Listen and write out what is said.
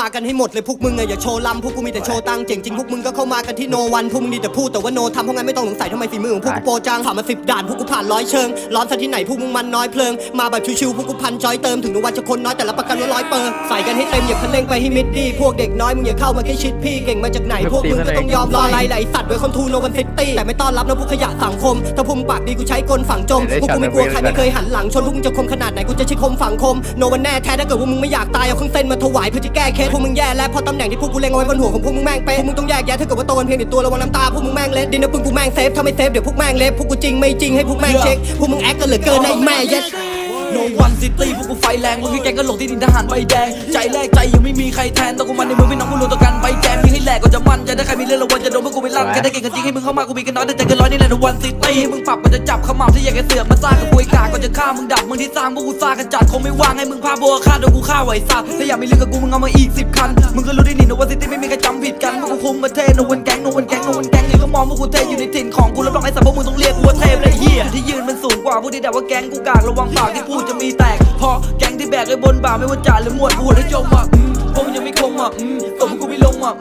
มากันให้หมดเลยพวกมึงอะอย่าโชว์ลำพวกกูมีแต่โชว์ตังค์เจ๋งจริงพวกมึงก็เข้ามากันที่โนวันพวกมึงดีแต่พูดแต่ว่าโนทำเพราะงั้นไม่ต้องสงสัยทำไมฝีมือของพวกกูโปรจังผ่านมาสิบด่านพวกกูผ่านร้อยเชิงร้อนซะที่ไหนพวกมึงมันน้อยเพลิงมาแบบชิวๆพวกกูพันจอยเติมถึงนวันจะคนน้อยแต่ละประกันว่าร้อยเปอร์ใส่กันให้เต็มอย่าคันเร่งไปให้มิดดีพวกเด็กน้อยมึงอย่าเข้ามาแค่ชิดพี่เก่งมาจากไหนพวกมึงก็ต้องยอมรออะไรไหลสัตว์โดยคนทูโนวันซิตี้แต่ไม่ต้อนรับนะพวกขยะสังคมถ้าพวกมึงปากดีกูใช้กลฝังจมพวกกูไม่กลัวใครไม่เคยหันหลังชนพวกมึงจะคมขนาดไหนกูจะใช้คมฝังคมโนวันแน่แท้ถ้าเกิดว่ามึงไม่อยากตายเอาเครื่องเส้นมาถวายเพื่อจะแก้เคสพวกมึงแย่แล้วพอตำแหน่งที่พวกกูเล็งเอาไว้บนหัวของพวกมึงแม่งเป๊ะพวกมึงต้องแยกแยะถ้าเกิดว่าโตกันเพียงแต่ตัวระวังน้ำตาพวกมึงแม่งเล็ดดินนะพวกกูแม่งเซฟถ้าไม่เซฟเดี๋ยวพวกแม่งเล็บพวกกูจริงไม่จริงให้พวกแม่งเช็คพวกมึงแอคกันเหลือเกินไอ้แม่ย็ดโนวันซิตี้พวกกูไฟแรงมึงคือแกงก็หลงที่ดินทหารใบแดง ใจแรกใจยังไม่มีใครแทนต้องกูมันในมือพี่น้องกูรู้ตัว จะได้ใครมีเรื่องรางวัลจะโดนพวกกูไปลั่นแค่ได้เก่งกันจริงให้มึงเข้ามากูมีกันน้อยแต่ใจเกันร้อยนี่แหละโนวันซิตี้มึงปรับมันจะจับขมับที่อยากจะเสือกมาสร้างกับกูอีกาก่อนจะฆ่ามึงดับมึงที่สร้างพวกกูสร้างกันจัดคงไม่ว่างให้มึงพาบัวฆ่าโดนกูฆ่าไหวสัตว์ถ้าอยากมีเรื่องกับกูมึงเอามาอีกสิบคันมึงก็รู้ดีนี่โนวันซิตี้ไม่มีใครจำผิดกันพวกกูคุมประเทศโนวันแก๊งโนวันแก๊งโนวันแก๊งยังก็มองพวกกูเทอยู่ในถิ่นของกูแล้วรองไอ้สัตว์พวกมึงต้องเรียกกูว่าเทพเลยเฮียที่ยืนมันสูงกว่าพวกที่ด่าว่าแก๊งกูกากระวังปากที่พูดจะมีแตกเพราะแก๊งที่แบกไอ้บนบ่าไม่ว่าจ่าหรือหมวดกูหัวให้จมอะอืมพวกมึงยังไม่คมอะอืมกูไม่ลงอะ